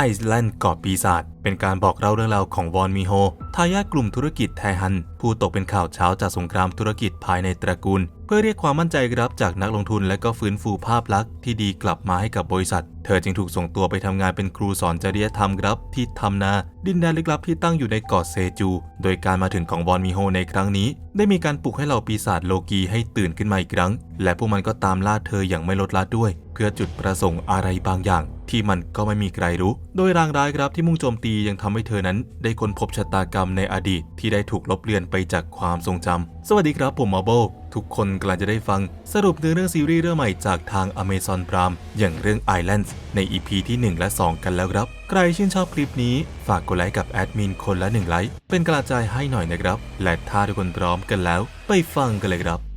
ไอซ์แลนด์เกาะปีศาจเป็นการบอกเล่าเรื่องราวของวอนมิโฮทายาทกลุ่มธุรกิจแทฮัน ผู้ตกเป็นข่าวเช้าจากสงครามธุรกิจภายในตระกูล เพื่อเรียกความมั่นใจรับจากนักลงทุนและก็ฟื้นฟูภาพลักษณ์ที่ดีกลับมาให้กับบริษัท เธอจึงถูกส่งตัวไปทำงานเป็นครูสอนจริยธรรมครับที่ทำนา ดินแดนลึกลับที่ตั้งอยู่ในเกาะเซจู โดยการมาถึงของวอนมิโฮในครั้งนี้ ได้มีการปลุกให้เหล่าปีศาจโลกีให้ตื่นขึ้นมาอีกครั้ง และพวกมันก็ตามล่าเธออย่างไม่ลดละด้วย เพื่อจุดประสงค์อะไรบางอย่าง ที่มันก็ไม่มีใครรู้ โดยรางร้ายครับที่มุ่งโจมตียังทำให้เธอนั้น ได้ค้นพบชะตากรรมในอดีตที่ได้ถูกลบเลือนไปจากความทรงจำสวัสดีครับผมมาโบ ทุกคนกำลังจะได้ฟังสรุปเนื้อเรื่องซีรีส์เรื่องใหม่จากทาง Amazon Prime อย่างเรื่อง Islands ใน EP ที่ 1 และ 2 กันแล้วครับ ใครชื่นชอบคลิปนี้ ฝากกดไลค์กับแอดมินคนละ1ไลค์เป็นกำลังใจให้หน่อยนะครับ และถ้าทุกคนพร้อมกันแล้ว ไปฟังกันเลยครับ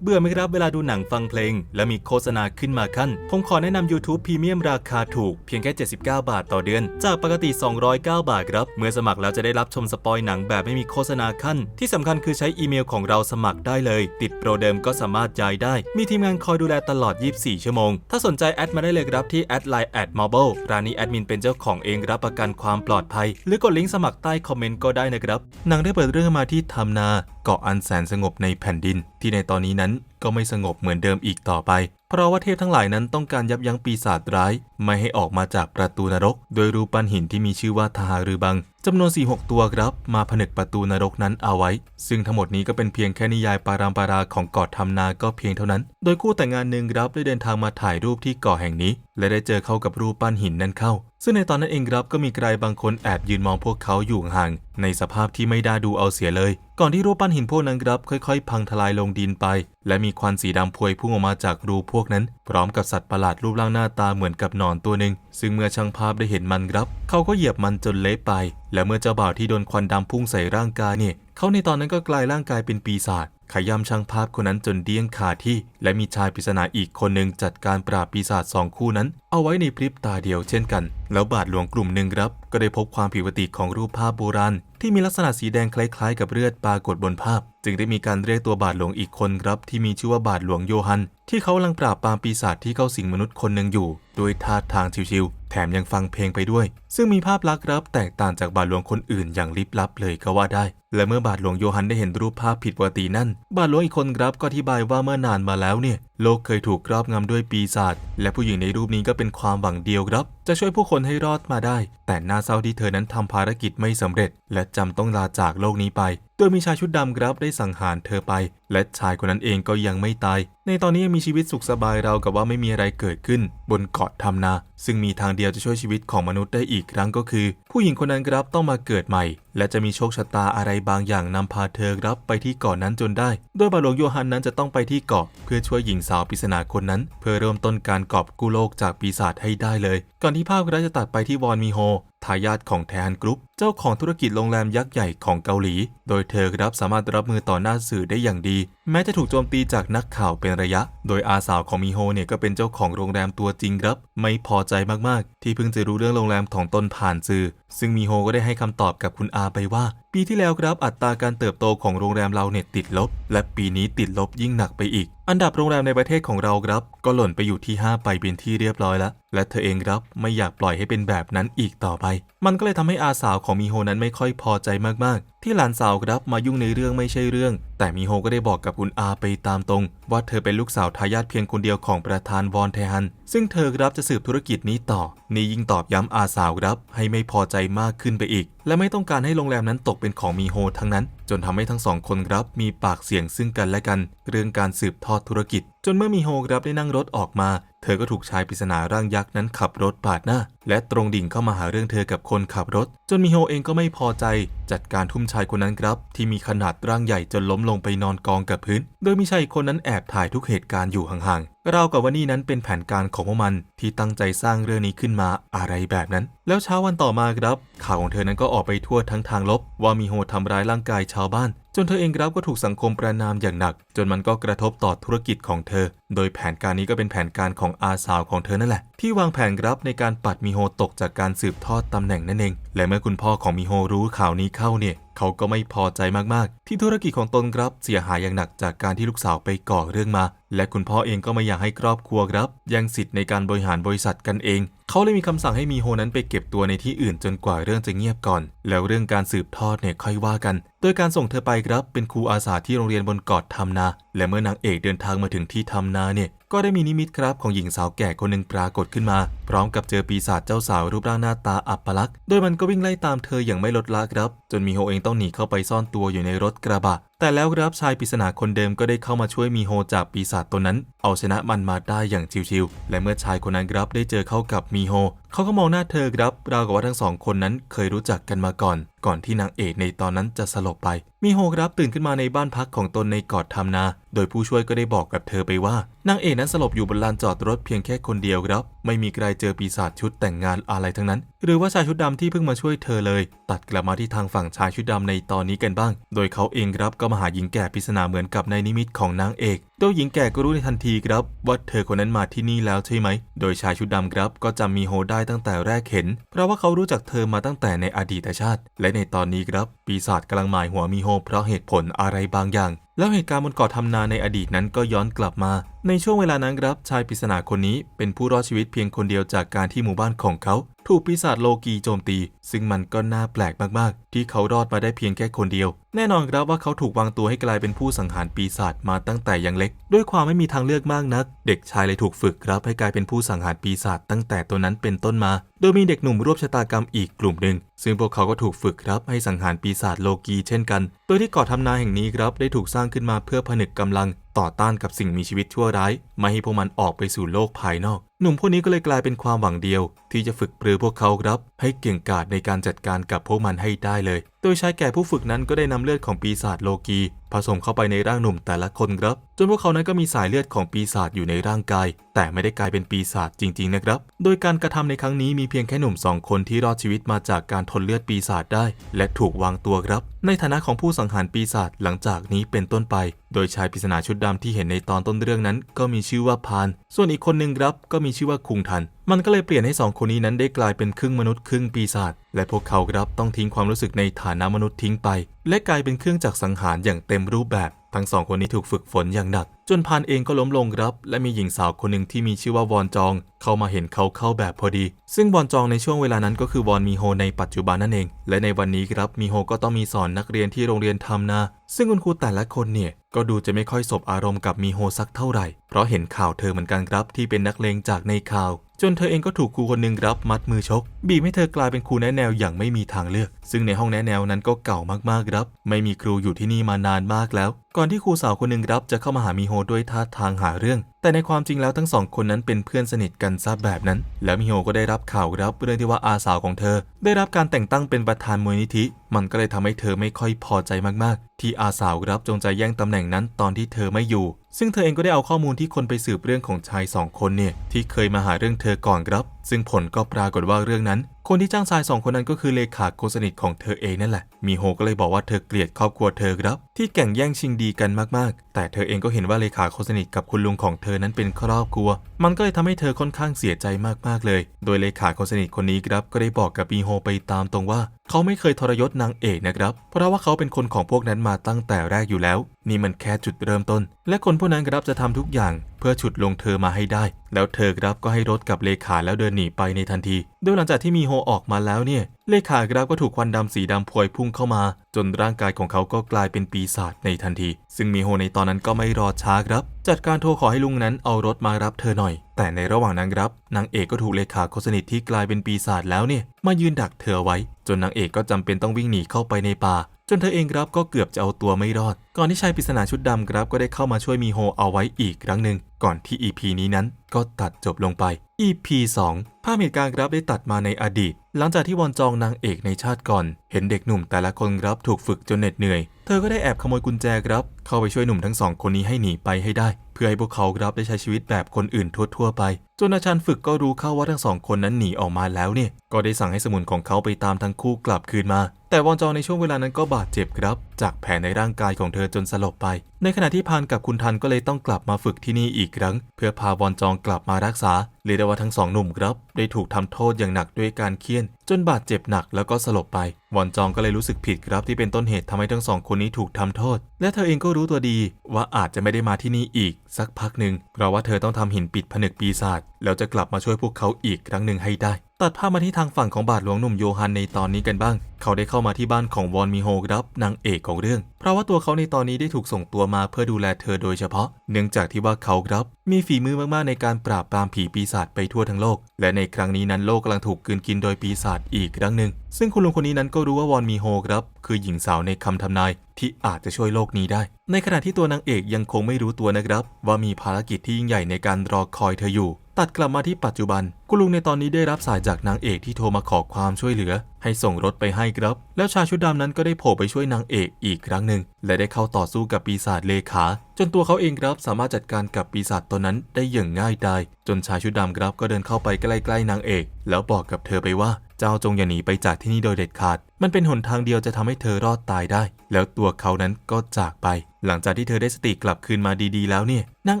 เบื่อไหมครับเวลาดูหนังฟังเพลง และมีโฆษณาขึ้นมาขั้น ผมขอแนะนำ YouTube Premium ราคาถูกเพียงแค่ 79 บาทต่อเดือน จากปกติ 209 บาทครับ เมื่อสมัครแล้วจะได้รับชมสปอยหนังแบบไม่มีโฆษณาขั้น ที่สำคัญคือใช้อีเมลของเราสมัครได้เลย ติดโปรเดิมก็สามารถย้ายได้ มีทีมงานคอยดูแลตลอด 24 ชั่วโมง ถ้าสนใจแอดมาได้เลยครับที่แอดไลน์แอดมอบลร้านนี้แอดมินเป็นเจ้าของเองรับประกันความปลอดภัย หรือกดลิงก์สมัครใต้คอมเมนต์ก็ได้นะครับหนังได้เปิดเรื่องมาที่ทำนาเกาะอันแสนสงบในแผ่นดิน ที่ในตอนนี้นั้น and ก็ไม่สงบเหมือนเดิมอีกต่อไป เพราะว่าเทพทั้งหลายนั้นต้องการยับยั้งปีศาจร้าย ไม่ให้ออกมาจากประตูนรก โดยรูปปั้นหินที่มีชื่อว่าทหารือบังจำนวน 4-6 ตัวครับ มาผนึกประตูนรกนั้นเอาไว้ ซึ่งทั้งหมดนี้ก็เป็นเพียงแค่นิยายปารามปาราของเกาะทำนาก็เพียงเท่านั้น โดยคู่แต่งงานหนึ่งครับได้เดินทางมาถ่ายรูปที่เกาะแห่งนี้ และได้เจอเข้ากับรูปปั้นหินนั้นเข้า ซึ่งในตอนนั้นเองครับก็มีใครบางคนแอบยืนมองพวกเขาอยู่ห่าง ในสภาพที่ไม่ได้ดูเอาเสียเลย ก่อนที่รูปปั้นหินพวกนั้นครับค่อย ๆ พังทลายลงดินไป และมีควันสีดำพวยพุ่งออกมาจากรูพวกนั้น พร้อมกับสัตว์ประหลาดรูปร่างหน้าตาเหมือนกับหนอนตัวหนึ่งซึ่งเมื่อช่างภาพได้เห็นมันครับ เขาก็เหยียบมันจนเละไป และเมื่อเจ้าบ่าวที่โดนควันดำพุ่งใส่ร่างกายเนี่ยเขาในตอนนั้นก็กลายร่างกายเป็นปีศาจ ขย้ำช่างภาพคนนั้นจนเดี้ยงคาที่ และมีชายปริศนาอีกคนหนึ่งจัดการปราบปีศาจสองคู่นั้น เอาไว้ในพริบตาเดียวเช่นกัน แล้วบาทหลวงกลุ่มหนึ่งครับ ก็ได้พบความผิดปกติของรูปภาพโบราณ ที่มีลักษณะสีแดงคล้ายๆ กับเลือดปรากฏบนภาพ จึงได้มีการเรียกตัวบาทหลวงอีกคนครับที่มีชื่อว่าบาทหลวงโยฮัน ที่เขากำลังปราบปรามปีศาจที่เข้าสิงมนุษย์คนหนึ่งอยู่โดยท่าทางชิวๆแถมยังฟังเพลงไปด้วยซึ่งมีภาพลักษณ์รับแตกต่างจากบาทหลวงคนอื่นอย่างลิบลับเลยก็ว่าได้ และเมื่อบาทหลวงโยฮันได้เห็นรูปภาพผิดปกตินั่น บาทหลวงอีกคนครับก็อธิบายว่าเมื่อนานมาแล้วเนี่ย โลกเคยถูกครอบงำด้วยปีศาจ และผู้หญิงในรูปนี้ก็เป็นความหวังเดียวครับ จะช่วยผู้คนให้รอดมาได้ แต่น่าเศร้าที่เธอนั้นทำภารกิจไม่สำเร็จ และจำต้องลาจากโลกนี้ไป โดยมีชายชุดดำครับได้สังหารเธอไป และชายคนนั้นเองก็ยังไม่ตาย ในตอนนี้ยังมีชีวิตสุขสบายเราวกับว่าไม่มีอะไรเกิดขึ้น บนเกาะทำนา ซึ่งมีทางเดียวจะช่วยชีวิตของมนุษย์ได้อีกครั้งก็คือ ผู้หญิงคนนั้นครับต้องมาเกิดใหม่ และจะมีโชคชะตาอะไรบางอย่างนำพาเธอครับไปที่เกาะนนั้นจนได้ โดยบาหลวงโยฮันนั้นจะต้องไปที่เกาะ เพื่อช่วยหญิงสาวปริศนาคนนั้น เพื่อเริ่มต้นการกอบกู้โลกจากปีศาจให้ได้เลย ก่อนที่ภาพก็จะตัดไปที่วอนมีโฮ ทายาทของแทนกรุ๊ป เจ้าของธุรกิจโรงแรมยักษ์ใหญ่ของเกาหลี โดยเธอครับสามารถรับมือต่อหน้าสื่อได้อย่างดี แม้จะถูกโจมตีจากนักข่าวเป็นระยะ โดยอาสาวของมิโฮเนี่ยก็เป็นเจ้าของโรงแรมตัวจริงครับ ไม่พอใจมากๆ ที่เพิ่งจะรู้เรื่องโรงแรมของตนผ่านสื่อ ซึ่งมิโฮก็ได้ให้คำตอบกับคุณอาไปว่า ปีที่แล้วครับอัตราการเติบโตของโรงแรมเราเนี่ยติดลบ และปีนี้ติดลบยิ่งหนักไปอีก อันดับโรงแรมในประเทศของเราครับ ก็หล่นไปอยู่ที่ 5 ไปเป็นที่เรียบร้อยแล้ว และเธอเองครับไม่อยากปล่อยให้เป็นแบบนั้นอีกต่อไป มันก็เลยทำให้อาสาวของมิโฮนั้นไม่ค่อยพอใจมากที่หลานสาวครับมายุ่งในเรื่องไม่ใช่เรื่อง แต่มิโฮก็ได้บอกกับคุณอาไปตามตรง ว่าเธอเป็นลูกสาวทายาทเพียงคนเดียวของประธานวอนเทฮัน ซึ่งเธอครับจะสืบธุรกิจนี้ต่อ นี่ยิ่งตอบย้ำอาสาวครับ ให้ไม่พอใจมากขึ้นไปอีก และไม่ต้องการให้โรงแรมนั้นตกเป็นของมิโฮทั้งนั้น จนทำให้ทั้งสองคนครับมีปากเสียงซึ่งกันและกัน เรื่องการสืบทอดธุรกิจ จนเมื่อมิโฮครับได้นั่งรถออกมา เธอก็ถูกชายปริศนาร่างยักษ์นั้นขับรถปาดหน้า และตรงดิ่งเข้ามาหาเรื่องเธอกับคนขับรถ จนมิโฮเองก็ไม่พอใจ จัดการทุ่มชายคนนั้นครับ ที่มีขนาดร่างใหญ่จนล้มลงไปนอนกองกับพื้น โดยมีชายคนนั้นแอบถ่ายทุกเหตุการณ์อยู่ห่างๆราวกับว่านี่นั้นเป็นแผนการของพวกมันที่ตั้งใจสร้างเรื่องนี้ขึ้นมาอะไรแบบนั้น แล้วเช้าวันต่อมาครับ ข่าวของเธอนั้นก็ออกไปทั่วทั้งทางลบ ว่ามีโฮทำร้ายร่างกายชาวบ้านจนเธอเองครับก็ถูกสังคมประนามอย่างหนัก จนมันก็กระทบต่อธุรกิจของเธอโดยแผนการนี้ก็เป็นแผนการของอาสาวของเธอนั่นแหละ ที่วางแผนรับในการปัดมิโฮตกจากการสืบทอดตำแหน่งนั่นเอง และเมื่อคุณพ่อของมิโฮรู้ข่าวนี้เข้าเนี่ย เขาก็ไม่พอใจมากๆ ที่ธุรกิจของตนครับเสียหายอย่างหนักจากการที่ลูกสาวไปก่อเรื่องมา และคุณพ่อเองก็ไม่อยากให้ครอบครัวครับยังสิทธิ์ในการบริหารบริษัทกันเอง เขาเลยมีคำสั่งให้มีโฮนั้นไปเก็บตัวในที่อื่นจนกว่าเรื่องจะเงียบก่อน แล้วเรื่องการสืบทอดเนี่ยค่อยว่ากัน โดยการส่งเธอไปครับเป็นครูอาสาที่โรงเรียนบนเกาะทำนา และเมื่อนางเอกเดินทางมาถึงที่ทำนาเนี่ยก็ได้มีนิมิตครับของหญิงสาวแก่คนหนึ่งปรากฏขึ้นมา พร้อมกับเจอปีศาจเจ้าสาวรูปร่างหน้าตาอัปลักษณ์โดยมันก็วิ่งไล่ตามเธออย่างไม่ลดละครับ จนมีโฮเองต้องหนีเข้าไปซ่อนตัวอยู่ในรถกระบะ แต่แล้วครับชายปริศนาคนเดิมก็ได้เข้ามาช่วยมีโฮจากปีศาจตนนั้น เอาชนะมันมาได้อย่างชิวๆและเมื่อชายคนนั้นครับได้เจอเข้ากับมีโฮเขาก็มองหน้าเธอครับราวกับว่าทั้งสองคนนั้นเคยรู้จักกันมาก่อน ก่อนที่นางเอกในตอนนั้นจะสลบไป มีโฮครับตื่นขึ้นมาในบ้านพักของตนในกาะทำนา โดยผู้ช่วยก็ได้บอกกับเธอไปว่านางเอกนั้นสลบอยู่บนลานจอดรถเพียงแค่คนเดียวครับ ไม่มีใครเจอปีศาจชุดแต่งงานอะไรทั้งนั้นหรือว่าชายชุดดำที่เพิ่งมาช่วยเธอเลย ตัดกลับมาที่ทางฝั่งชายชุดดำในตอนนี้กันบ้าง โดยเขาเองครับก็มาหาหญิงแก่ปริศนาเหมือนกับในนิมิตของนางเอก โดยหญิงแก่ก็รู้ในทันทีครับ ว่าเธอคนนั้นมาที่นี่แล้วใช่ไหม โดยชายชุดดำครับก็จำมีโฮได้ตั้งแต่แรกเห็น เพราะว่าเขารู้จักเธอมาตั้งแต่ในอดีตชาติ และในตอนนี้ครับ ปีศาจกำลังหมายหัวมีโฮเพราะเหตุผลอะไรบางอย่างแล้วเหตุการณ์บนเกาะทำนาในอดีตนั้นก็ย้อนกลับมา ในช่วงเวลานั้นครับชายปริศนาคนนี้เป็นผู้รอดชีวิตเพียงคนเดียวจากการที่หมู่บ้านของเขา ถูกปีศาจโลกีโจมตี ซึ่งมันก็น่าแปลกมากๆ ที่เขารอดมาได้เพียงแค่คนเดียว แน่นอนครับว่าเขาถูกวางตัวให้กลายเป็นผู้สังหารปีศาจมาตั้งแต่ยังเล็ก ด้วยความไม่มีทางเลือกมากนัก เด็กชายเลยถูกฝึกครับให้กลายเป็นผู้สังหารปีศาจตั้งแต่ตัวนั้นเป็นต้นมา โดยมีเด็กหนุ่มร่วมชะตากรรมอีกกลุ่มหนึ่ง ซึ่งพวกเขาก็ถูกฝึกครับให้สังหารปีศาจโลกีเช่นกัน โดยที่เกาะทำนาแห่งนี้ครับได้ถูกสร้างขึ้นมาเพื่อผนึกกำลังต่อต้านกับสิ่งมีชีวิตชั่วร้าย ไม่ให้พวกมันออกไปสู่โลกภายนอก หนุ่มพวกนี้ก็เลยกลายเป็นความหวังเดียว ที่จะฝึกปรือพวกเขาครับให้เก่งกาจในการจัดการกับพวกมันให้ได้เลย โดยชายแก่ผู้ฝึกนั้นก็ได้นำเลือดของปีศาจโลกีผสมเข้าไปในร่างหนุ่มแต่ละคนครับจนพวกเขานั้นก็มีสายเลือดของปีศาจอยู่ในร่างกาย แต่ไม่ได้กลายเป็นปีศาจจริง ๆ นะครับ โดยการกระทำในครั้งนี้มีเพียงแค่หนุ่มสองคนที่รอดชีวิตมาจากการทนเลือดปีศาจได้ และถูกวางตัวครับ ในฐานะของผู้สังหารปีศาจหลังจากนี้เป็นต้นไป โดยชายปริศนาชุดดำที่เห็นในตอนต้นเรื่องนั้น ก็มีชื่อว่าพาน ส่วนอีกคนหนึ่งครับก็มีชื่อว่าคุงทัน มันก็เลยเปลี่ยนให้สองคนนี้นั้นได้กลายเป็นครึ่งมนุษย์ครึ่งปีศาจ และพวกเขาครับต้องทิ้งความรู้สึกในฐานะมนุษย์ทิ้งไป และกลายเป็นเครื่องจักรสังหารอย่างเต็มรูปแบบ ทั้งสองคนนี้ถูกฝึกฝนอย่างหนัก จนพานเองก็ล้มลงครับ และมีหญิงสาวคนหนึ่งที่มีชื่อว่าวอนจอง เข้ามาเห็นเขาเข้าแบบพอดี ซึ่งวอนจองในช่วงเวลานั้นก็คือวอนมีโฮในปัจจุบันนั่นเอง และในวันนี้ครับมีโฮก็ต้องมีสอนนักเรียนที่โรงเรียนทำนา ซึ่งคุณครูแต่ละคนเนี่ยก็ดูจะไม่ค่อยสบอารมณ์กับมีโฮสักเท่าไหร่ เพราะเห็นข่าวเธอเหมือนกันครับที่เป็นนักเลงจากในข่าว จนเธอเองก็ถูกครูคนหนึ่งรับมัดมือชก บีบให้เธอกลายเป็นครูแนะแนวอย่างไม่มีทางเลือก ซึ่งในห้องแนะแนวนั้นก็เก่ามากๆครับ ไม่มีครูอยู่ที่นี่มานานมากแล้ว ก่อนที่ครูสาวคนหนึ่งรับจะเข้ามาหามีโฮด้วยท่าทางหาเรื่อง แต่ในความจริงแล้วทั้งสองคนนั้นเป็นเพื่อนสนิทกันซะแบบนั้น แล้วมีโฮก็ได้รับข่าวรับเรื่องที่ว่าอาสาวของเธอ ได้รับการแต่งตั้งเป็นประธานมูลนิธิ มันก็เลยทำให้เธอไม่ค่อยพอใจมากๆ ที่อาสาวรับจงใจแย่งตำแหน่งนั้นตอนที่เธอไม่อยู่ ซึ่งเธอเองก็ได้เอาข้อมูลที่คนไปสืบเรื่องของชายสองคนเนี่ยที่เคยมาหาเรื่องเธอก่อนครับ ซึ่งผลก็ปรากฏว่าเรื่องนั้น คนที่จ้างชายสองคนนั้นก็คือเลขาคนสนิทของเธอเองนั่นแหละ มีโฮก็เลยบอกว่าเธอเกลียดครอบครัวเธอครับ ที่แข่งแย่งชิงดีกันมากๆ แต่เธอเองก็เห็นว่าเลขาคนสนิทกับคุณลุงของเธอนั้นเป็นครอบครัว มันก็เลยทำให้เธอค่อนข้างเสียใจมากๆเลย โดยเลขาคนสนิทคนนี้ครับก็ได้บอกกับมีโฮไปตามตรงว่า เขาไม่เคยทรยศนางเอกนะครับ เพราะว่าเขาเป็นคนของพวกนั้นมาตั้งแต่แรกอยู่แล้ว นี่มันแค่จุดเริ่มต้น และคนพวกนั้นครับจะทำทุกอย่าง เพื่อฉุดลงเธอมาให้ได้ แล้วเธอครับก็ให้รถกับเลขาแล้วเดินหนีไปในทันที โดยหลังจากที่มีโฮออกมาแล้วเนี่ย เลขาครับก็ถูกควันดำสีดำพวยพุ่งเข้ามา จนร่างกายของเขาก็กลายเป็นปีศาจในทันที ซึ่งมีโฮในตอนนั้นก็ไม่รอช้าครับ จัดการโทรขอให้ลุงนั้นเอารถมารับเธอหน่อย แต่ในระหว่างนั้นครับนางเอกก็ถูกเลขาคนสนิทที่กลายเป็นปีศาจแล้วเนี่ย มายืนดักเธอไว้ จนนางเอกก็จำเป็นต้องวิ่งหนีเข้าไปในป่า จนเธอเองครับก็เกือบจะเอาตัวไม่รอด ก่อนที่ชายปริศนาชุดดำครับก็ได้เข้ามาช่วยมีโฮเอาไว้อีกครั้งหนึ่งก่อนที่ EP นี้นั้นก็ตัดจบลงไป EP 2 ภาพเหตุการณ์ครับได้ตัดมาในอดีต หลังจากที่วอนจองนางเอกในชาติก่อน เห็นเด็กหนุ่มแต่ละคนครับถูกฝึกจนเหน็ดเหนื่อย เธอก็ได้แอบขโมยกุญแจครับ เข้าไปช่วยหนุ่มทั้งสองคนนี้ให้หนีไปให้ได้ เพื่อให้พวกเขาครับได้ใช้ชีวิตแบบคนอื่นทั่วๆไป จนอาจารย์ฝึกก็รู้เข้าว่าทั้งสองคนนั้นหนีออกมาแล้วเนี่ย ก็ได้สั่งให้สมุนของเขาไปตามทั้งคู่กลับคืนมา แต่วอนจองในช่วงเวลานั้นก็บาดเจ็บครับ จากแผลในร่างกายของเธอจนสลบไป ในขณะที่พานกับคุณทันก็เลยต้องกลับมาฝึกที่นี่อีกครั้ง เพื่อพาวอนจองกลับมารักษาเรียกได้ว่าทั้งสองหนุ่มครับ ได้ถูกทำโทษอย่างหนักด้วยการเคี่ยน จนบาดเจ็บหนักแล้วก็สลบไป วอนจองก็เลยรู้สึกผิดครับที่เป็นต้นเหตุทำให้ทั้งสองคนนี้ถูกทำโทษ และเธอเองก็รู้ตัวดีว่าอาจจะไม่ได้มาที่นี่อีก สักพักหนึ่งเพราะว่าเธอต้องทำหินปิดผนึกปีศาจแล้วจะกลับมาช่วยพวกเขาอีกครั้งหนึ่งให้ได้ ตัดภาพมาที่ทางฝั่งของบาทหลวงหนุ่มโยฮันในตอนนี้กันบ้าง เขาได้เข้ามาที่บ้านของวอนมิโฮครับนางเอกของเรื่อง เพราะว่าตัวเขาในตอนนี้ได้ถูกส่งตัวมาเพื่อดูแลเธอโดยเฉพาะ เนื่องจากที่ว่าเขาครับ มีฝีมือมากๆในการปราบปรามผีปีศาจไปทั่วทั้งโลก และในครั้งนี้นั้นโลกกำลังถูกกลืนกินโดยปีศาจอีกครั้งหนึ่ง ซึ่งคุณลุงคนนี้นั้นก็รู้ว่าวอนมีโฮครับ คือหญิงสาวในคำทำนายที่อาจจะช่วยโลกนี้ได้ ในขณะที่ตัวนางเอกยังคงไม่รู้ตัวนะครับ ว่ามีภารกิจที่ยิ่งใหญ่ในการรอคอยเธออยู่ ตัดกลับมาที่ปัจจุบัน คุณลุงในตอนนี้ได้รับสายจากนางเอกที่โทรมาขอความช่วยเหลือ ให้ส่งรถไปให้ครับ แล้วชายชุดดำนั้นก็ได้โผล่ไปช่วยนางเอกอีกครั้งหนึ่ง และได้เข้าต่อสู้กับปีศาจเลขา จนตัวเขาเองครับสามารถจัดการกับปีศาจตนนั้นได้อย่างง่ายดายจนชายชุดดำครับก็เดินเข้าไปใกล้ๆนางเอก แล้วบอกกับเธอไปว่าเจ้าจงอย่าหนีไปจากที่นี่โดยเด็ดขาด มันเป็นหนทางเดียวจะทำให้เธอรอดตายได้ แล้วตัวเขานั้นก็จากไป หลังจากที่เธอได้สติกลับคืนมาดีๆแล้วเนี่ยนาง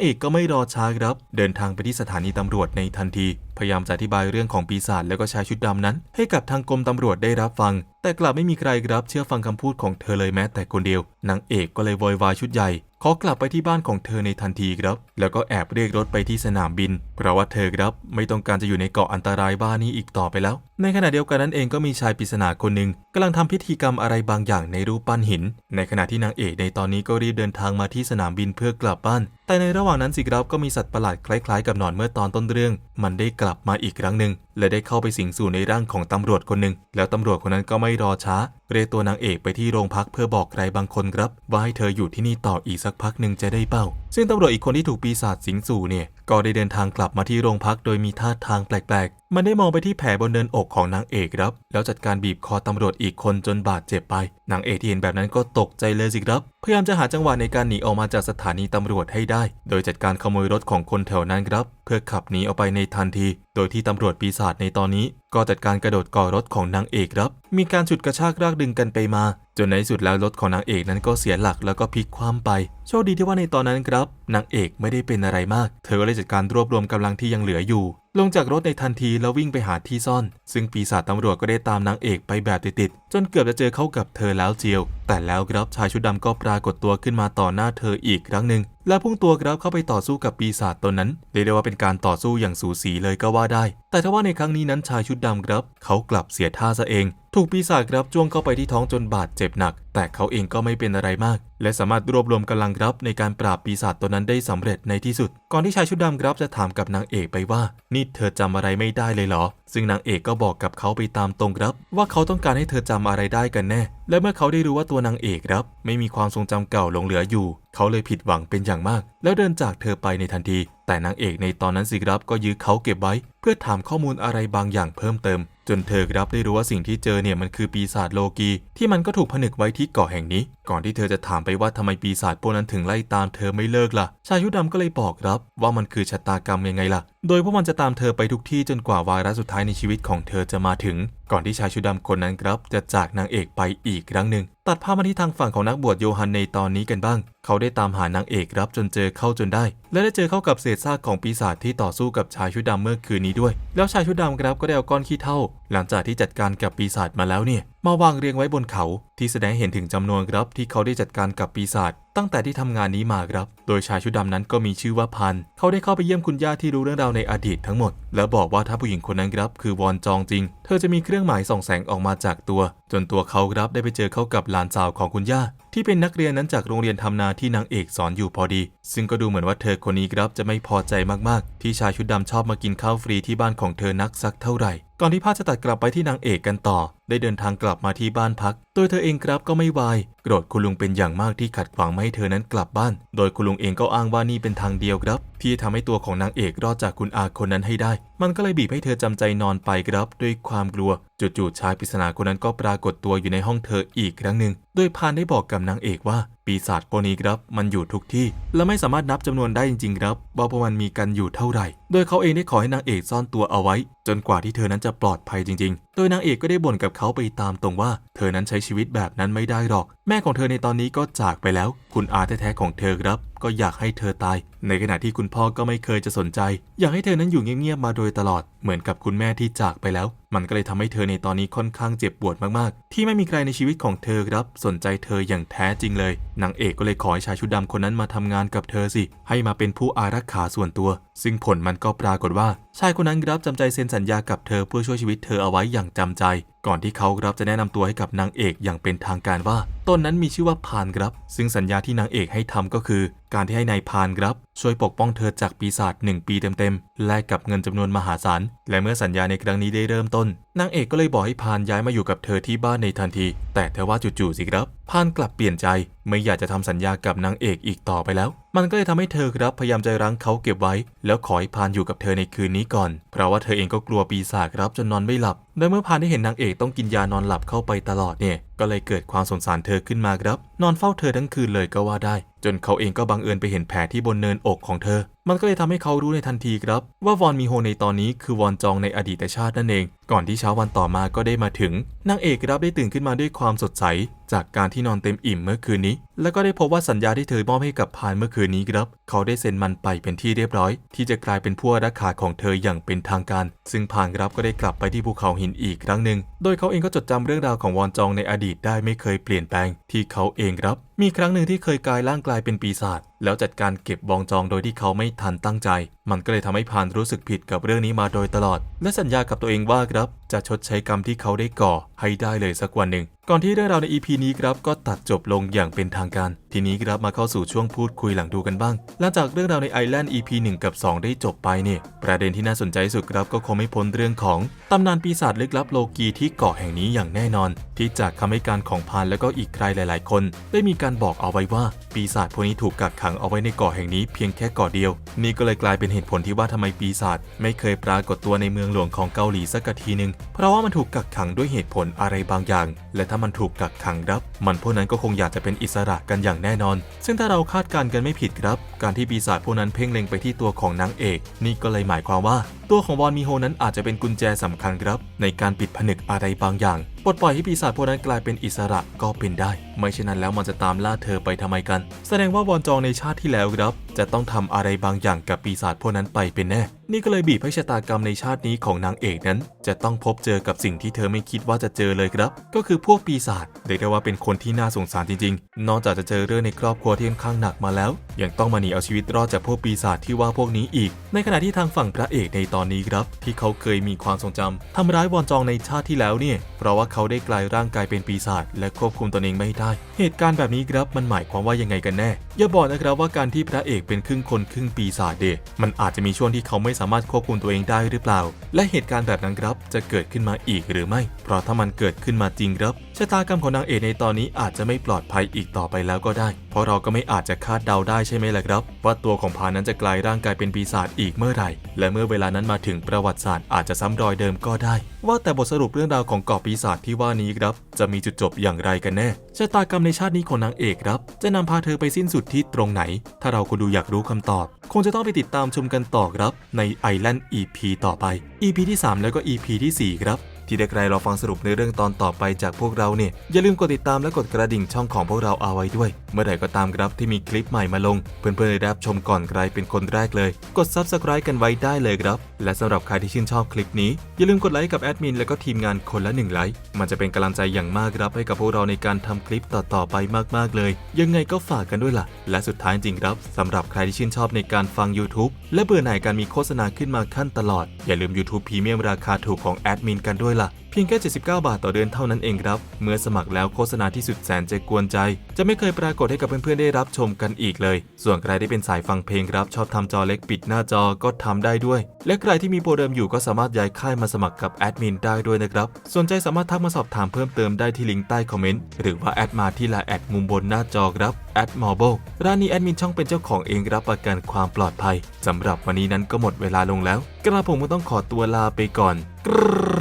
เอกก็ไม่รอช้าครับ เดินทางไปที่สถานีตำรวจในทันที พยายามจะอธิบายเรื่องของปีศาจแล้วก็ชายชุดดำนั้น ให้กับทางกรมตำรวจได้รับฟัง แต่กลับไม่มีใครรับเชื่อฟังคำพูดของเธอเลยแม้แต่คนเดียวนางเอกก็เลยโวยวายชุดใหญ่ ขอกลับไปที่บ้านของเธอในทันทีครับ แล้วก็แอบเรียกรถไปที่สนามบิน เพราะว่าเธอครับไม่ต้องการจะอยู่ในเกาะอันตรายบ้านนี้อีกต่อไปแล้ว ในขณะเดียวกันนั้นเองก็มีชายปริศนาคนหนึ่งกำลังทำพิธีกรรมอะไรบางอย่างในรูปปั้นหิน ในขณะที่นางเอกในตอนนี้ก็รีบเดินทางมาที่สนามบินเพื่อกลับบ้าน แต่ในระหว่างนั้นสิครับก็มีสัตว์ประหลาดคล้าย ๆ กับหนอนเมื่อตอนต้นเรื่อง มันได้กลับมาอีกครั้งหนึ่งและได้เข้าไปสิงสู่ในร่างของตำรวจคนหนึ่งแล้วตำรวจคนนั้นก็ไม่รอช้า เรียกตัวนางเอกไปที่โรงพักเพื่อบอกใครบางคนครับ ว่าให้เธออยู่ที่นี่ต่ออีกสักพักหนึ่งจะได้เป้า ซึ่งตำรวจอีกคนที่ถูกปีศาจสิงสู่เนี่ย ก็ได้เดินทางกลับมาที่โรงพักโดยมีท่าทางแปลกๆ มันได้มองไปที่แผลบนเนินอกของนางเอกครับ แล้วจัดการบีบคอตำรวจอีกคนจนบาดเจ็บไป นางเอกที่เห็นแบบนั้นก็ตกใจเลยสิครับ พยายามจะหาจังหวะในการหนีออกมาจากสถานีตำรวจให้ได้ โดยจัดการขโมยรถของคนแถวนั้นครับ เพื่อขับหนีออกไปในทันที โดยที่ตำรวจปีศาจในตอนนี้ ก็จัดการกระโดดก่อรถของนางเอกครับ มีการฉุดกระชากรากดึงกันไปมาจนในที่สุดแล้วรถของนางเอกนั้นก็เสียหลักแล้วก็พลิกคว่ำไป โชคดีที่ว่าในตอนนั้นครับนางเอกไม่ได้เป็นอะไรมาก เธอก็เลยจัดการรวบรวมกำลังที่ยังเหลืออยู่ ลงจากรถในทันทีแล้ววิ่งไปหาที่ซ่อน ซึ่งปีศาจตำรวจก็ได้ตามนางเอกไปแบบติดๆจนเกือบจะเจอเข้ากับเธอแล้วเจียว แต่แล้วครับชายชุดดำก็ปรากฏตัวขึ้นมาต่อหน้าเธออีกครั้งหนึ่งและพุ่งตัวครับเข้าไปต่อสู้กับปีศาจตนนั้นเรียกได้ว่าเป็นการต่อสู้อย่างสูสีเลยก็ว่าได้ แต่ถ้าว่าในครั้งนี้นั้นชายชุดดำครับ เขากลับเสียท่าซะเอง ถูกปีศาจครับจ้วงเข้าไปที่ท้องจนบาดเจ็บหนัก แต่เขาเองก็ไม่เป็นอะไรมาก และสามารถรวบรวมกำลังครับในการปราบปีศาจตัวนั้นได้สำเร็จในที่สุด ก่อนที่ชายชุดดำครับจะถามกับนางเอกไปว่านี่เธอจำอะไรไม่ได้เลยเหรอ ซึ่งนางเอกก็บอกกับเขาไปตามตรงครับ ว่าเขาต้องการให้เธอจำอะไรได้กันแน่ และเมื่อเขาได้รู้ว่าตัวนางเอกครับ ไม่มีความทรงจำเก่าหลงเหลืออยู่ เขาเลยผิดหวังเป็นอย่างมาก แล้วเดินจากเธอไปในทันที แต่นางเอกในตอนนั้นสิครับก็ยื้อเขาเก็บไว้ เพื่อถามข้อมูลอะไรบางอย่างเพิ่มเติม จนเธอรับได้รู้ว่าสิ่งที่เจอเนี่ยมันคือปีศาจโลกี ที่มันก็ถูกผนึกไว้ที่เกาะแห่งนี้ ก่อนที่เธอจะถามไปว่าทำไมปีศาจพวกนั้นถึงไล่ตามเธอไม่เลิกล่ะ ชายชุดดำก็เลยบอกรับว่ามันคือชะตากรรมยังไงล่ะ โดยพวกมันจะตามเธอไปทุกที่จนกว่าวาระสุดท้ายในชีวิตของเธอจะมาถึง ก่อนที่ชายชุดดำคนนั้นครับ จะจากนางเอกไปอีกครั้งหนึ่งตัดภาพมาที่ทางฝั่งของนักบวชโยฮันในตอนนี้กันบ้าง เขาได้ตามหานางเอกครับจนเจอเข้าจนได้ และได้เจอเข้ากับเศษซากของปีศาจที่ต่อสู้กับชายชุดดำเมื่อคืนนี้ด้วย แล้วชายชุดดำครับก็ได้เอาก้อนขี้เถ้า หลังจากที่จัดการกับปีศาจมาแล้วเนี่ย มาวางเรียงไว้บนเขาที่แสดงเห็นถึงจำนวนครับที่เขาได้จัดการกับปีศาจตั้งแต่ที่ทำงานนี้มาครับ โดยชายชุดดำนั้นก็มีชื่อว่าพัน เขาได้เข้าไปเยี่ยมคุณย่าที่รู้เรื่องราวในอดีตทั้งหมด แล้วบอกว่าถ้าผู้หญิงคนนั้นครับคือวอนจองจริง เธอจะมีเครื่องหมายส่องแสงออกมาจากตัว จนตัวเขาครับได้ไปเจอเข้ากับหลานสาวของคุณย่า ที่เป็นนักเรียนนั้นจากโรงเรียนทำนาที่นางเอกสอนอยู่พอดี ซึ่งก็ดูเหมือนว่าเธอคนนี้ครับจะไม่พอใจมากๆ ที่ชายชุดดำชอบมากินข้าวฟรีที่บ้านของเธอนักสักเท่าไหร่ก่อนที่ภาพจะตัดกลับไปที่นางเอกกันต่อ ได้เดินทางกลับมาที่บ้านพัก ตัวเธอเองครับก็ไม่วายโกรธคุณลุงเป็นอย่างมากที่ขัดขวางไม่ให้เธอนั้นกลับบ้าน โดยคุณลุงเองก็อ้างว่านี่เป็นทางเดียวครับ ที่ทำให้ตัวของนางเอกรอดจากคุณอาคนนั้นให้ได้ มันก็เลยบีบให้เธอจำใจนอนไปครับ ด้วยความกลัวจู่ๆชายปริศนาคนนั้นก็ปรากฏตัวอยู่ในห้องเธออีกครั้งหนึ่งโดยพานได้บอกกับนางเอกว่า ปีศาจพวกนี้ครับ มันอยู่ทุกที่ และไม่สามารถนับจำนวนได้จริงๆครับว่าพวกมันมีกันอยู่เท่าไหร่ โดยเขาเองได้ขอให้นางเอกซ่อนตัวเอาไว้ จนกว่าที่เธอนั้นจะปลอดภัยจริง ๆ โดยนางเอกก็ได้บ่นกับเขาไปตามตรงว่า เธอนั้นใช้ชีวิตแบบนั้นไม่ได้หรอกแม่ของเธอในตอนนี้ก็จากไปแล้ว คุณอาแท้ๆของเธอครับ ก็อยากให้เธอตาย ในขณะที่คุณพ่อก็ไม่เคยจะสนใจ อยากให้เธอนั้นอยู่เงียบๆมาโดยตลอด เหมือนกับคุณแม่ที่จากไปแล้ว มันก็เลยทำให้เธอในตอนนี้ค่อนข้างเจ็บปวดมากๆ ที่ไม่มีใครในชีวิตของเธอครับ สนใจเธออย่างแท้จริงเลยนางเอกก็เลยขอให้ชายชุดดำคนนั้นมาทำงานกับเธอสิ ให้มาเป็นผู้อารักขาส่วนตัว ซึ่งผลมันก็ปรากฏว่า ชายคนนั้นครับจำใจเซ็นสัญญากับเธอเพื่อช่วยชีวิตเธอเอาไว้อย่างจำใจ ก่อนที่เขาครับจะแนะนำตัวให้กับนางเอกอย่างเป็นทางการว่าตนนั้นมีชื่อว่าพานครับ ซึ่งสัญญาที่นางเอกให้ทำก็คือการที่ให้นายพานครับช่วยปกป้องเธอจากปีศาจหนึ่งปีเต็มๆแลกกับเงินจำนวนมหาศาล และเมื่อสัญญาในครั้งนี้ได้เริ่มต้น นางเอกก็เลยบอกให้พานย้ายมาอยู่กับเธอที่บ้านในทันที แต่เธอว่าจู่ๆสิครับ พานกลับเปลี่ยนใจ ไม่อยากจะทำสัญญากับนางเอกอีกต่อไปแล้ว มันก็เลยทำให้เธอครับพยายามใจรั้งเขาเก็บไว้ แล้วขอให้พานอยู่กับเธอในคืนนี้ก่อน เพราะว่าเธอเองก็กลัวปีศาจครับจนนอนไม่หลับโดยเมื่อพานได้เห็นนางเอกต้องกินยานอนหลับเข้าไปตลอดเนี่ย ก็เลยเกิดความสงสารเธอขึ้นมาครับ นอนเฝ้าเธอทั้งคืนเลยก็ว่าได้ จนเขาเองก็บังเอิญไปเห็นแผลที่บนเนินอกของเธอ มันก็เลยทำให้เขารู้ในทันทีครับ ว่าวอนมีโฮในตอนนี้คือวอนจองในอดีตชาตินั่นเอง ก่อนที่เช้าวันต่อมาก็ได้มาถึงนางเอกครับได้ตื่นขึ้นมาด้วยความสดใส จากการที่นอนเต็มอิ่มเมื่อคืนนี้ แล้วก็ได้พบว่าสัญญาที่เธอมอบให้กับพานเมื่อคืนนี้ครับ เขาได้เซ็นมันไปเป็นที่เรียบร้อย ที่จะกลายเป็นผู้รักขาของเธออย่างเป็นทางการ ซึ่งพานครับก็ได้กลับไปที่ภูเขาหินอีกครั้งหนึ่ง โดยเขาเองก็จดจำเรื่องราวของวอนจองในอดีตได้ไม่เคยเปลี่ยนแปลง ที่เขาเองครับ มีครั้งหนึ่งที่เคยกลายร่างกลายเป็นปีศาจแล้วจัดการเก็บวองจองโดยที่เขาไม่ทันตั้งใจ มันก็เลยทำให้พานรู้สึกผิดกับเรื่องนี้มาโดยตลอด และสัญญากับตัวเองว่าครับ จะชดใช้กรรมที่เขาได้ก่อให้ได้เลยสักวันหนึ่ง ก่อนที่เรื่องราวใน EP นี้ครับก็ตัดจบลงอย่างเป็นทางการ ทีนี้ครับมาเข้าสู่ช่วงพูดคุยหลังดูกันบ้าง หลังจากเรื่องราวในไอแลนด์ EP 1 กับ 2 ได้จบไปเนี่ยประเด็นที่น่าสนใจสุดครับก็คงไม่พ้นเรื่องของตำนานปีศาจลึกลับโลกีที่เกาะแห่งนี้อย่างแน่นอนที่จากคำให้การของพานและก็อีกใครหลาย ๆ คน ได้มีการบอกเอาไว้ว่าปีศาจพวกนี้ถูกกักขังเอาไว้ในเกาะแห่งนี้เพียงแค่เกาะเดียว นี่ก็เลยกลายเป็นเหตุผลที่ว่าทำไมปีศาจไม่เคยปรากฏตัวในเมืองหลวงของเกาหลีสักทีหนึ่งเพราะว่ามันถูกกักขังด้วยเหตุผลอะไรบางอย่าง และถ้ามันถูกกักขังครับ มันพวกนั้นก็คงอยากจะเป็นอิสระกันอย่างแน่นอน ซึ่งถ้าเราคาดการณ์กันไม่ผิดครับ การที่ปีศาจพวกนั้นเพ่งเล็งไปที่ตัวของนางเอก นี่ก็เลยหมายความว่า ตัวของวอนมีโฮนั้นอาจจะเป็นกุญแจสำคัญครับ ในการปิดผนึกอะไรบางอย่าง ปลดปล่อยให้ปีศาจพวกนั้นกลายเป็นอิสระก็เป็นได้ ไม่เช่นนั้นแล้วมันจะตามล่าเธอไปทำไมกัน แสดงว่าวอนจองในชาติที่แล้วครับจะต้องทำอะไรบางอย่างกับปีศาจพวกนั้นไปเป็นแน่ นี่ก็เลยบีบให้ชะตากรรมในชาตินี้ของนางเอกนั้น จะต้องพบเจอกับสิ่งที่เธอไม่คิดว่าจะเจอเลยครับ ก็คือพวกปีศาจเรียกได้ว่าเป็นคนที่น่าสงสารจริงๆ นอกจากจะเจอเรื่องในครอบครัวที่ค่อนข้างหนักมาแล้ว ยังต้องมาหนีเอาชีวิตรอดจากพวกปีศาจที่ว่าพวกนี้อีก ในขณะที่ทางฝั่งพระเอกในตอนนี้ครับ ที่เขาเคยมีความทรงจำทำร้ายวอนจองในชาติที่แล้วเนี่ย เพราะว่าเขาได้กลายร่างกายเป็นปีศาจและควบคุมตนเองไม่ได้ เหตุการณ์แบบนี้ครับมันหมายความว่ายังไงกันแน่ อย่าบอกนะครับว่าการที่พระเอกเป็นครึ่งคนครึ่งปีศาจเดมันอาจจะมีช่วงที่เขาไม่สามารถควบคุมตัวเองได้หรือเปล่า และเหตุการณ์แบบนั้นครับจะเกิดขึ้นมาอีกหรือไม่ เพราะถ้ามันเกิดขึ้นมาจริงครับชะตากรรมของนางเอกในตอนนี้อาจจะไม่ปลอดภัยอีกต่อไปแล้วก็ได้ เพราะเราก็ไม่อาจจะคาดเดาได้ใช่ไหมล่ะครับ ว่าตัวของพานั้นจะกลายร่างกายเป็นปีศาจอีกเมื่อไหร่ และเมื่อเวลานั้นมาถึงประวัติศาสตร์อาจจะซ้ำรอยเดิมก็ได้ ว่าแต่บทสรุปเรื่องราวของเกาะปีศาจที่ว่านี้ครับ จะมีจุดจบอย่างไรกันแน่ชะตากรรมในชาตินี้ของนางเอกครับ จะนำพาเธอไปสิ้นสุดที่ตรงไหน ถ้าเราคนดูอยากรู้คำตอบ คงจะต้องไปติดตามชมกันต่อครับในไอแลนด์ EP ต่อไป EP ที่ 3 แล้วก็ EP ทีสี่4ครับ ที่ได้ใครรอฟังสรุปในเรื่องตอนต่อไปจากพวกเราเนี่ย อย่าลืมกดติดตามและกดกระดิ่งช่องของพวกเราเอาไว้ด้วย เมื่อไหร่ก็ตามครับที่มีคลิปใหม่มาลง เพื่อนๆได้รับชมก่อนใครเป็นคนแรกเลย กด Subscribe กันไว้ได้เลยครับ และสำหรับใครที่ชื่นชอบคลิปนี้ อย่าลืมกดไลค์กับแอดมินและก็ทีมงานคนละหนึ่งไลค์มันจะเป็นกำลังใจอย่างมากครับให้กับพวกเราในการทำคลิปต่อๆไปมากๆเลย ยังไงก็ฝากกันด้วยล่ะ และสุดท้ายจริงครับสำหรับใครที่ชื่นชอบในการฟัง YouTube และเบื่อหน่ายการมีโฆษณาขึ้นมาขั้นตลอดอย่าลืม YouTube Premium ราคาถูกของแอดมินกันด้วยล่ะ เพียงแค่ 79 บาทต่อเดือนเท่านั้นเองครับ เมื่อสมัครแล้วโฆษณาที่สุดแสนจะกวนใจ จะไม่เคยปรากฏให้กับเพื่อนๆได้รับชมกันอีกเลย ส่วนใครที่เป็นสายฟังเพลงครับ ชอบทำจอเล็กปิดหน้าจอก็ทำได้ด้วย และใครที่มีโปรเดิมอยู่ก็สามารถย้ายค่ายมาสมัครกับแอดมินได้ด้วยนะครับ สนใจสามารถทักมาสอบถามเพิ่มเติมได้ที่ลิงก์ใต้คอมเมนต์หรือว่าแอดมาที่ไลน์แอดมุมบนหน้าจอครับแอดมอ b ร้านนี้แอดมินช่องเป็นเจ้าของเองรับประกันความปลอดภัยสำหรับวันนี้นั้นก็หมดเวลาลงแล้ว กระผมก็ต้องขอตัวลาไปก่อนกราบ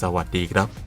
สวัสดีครับ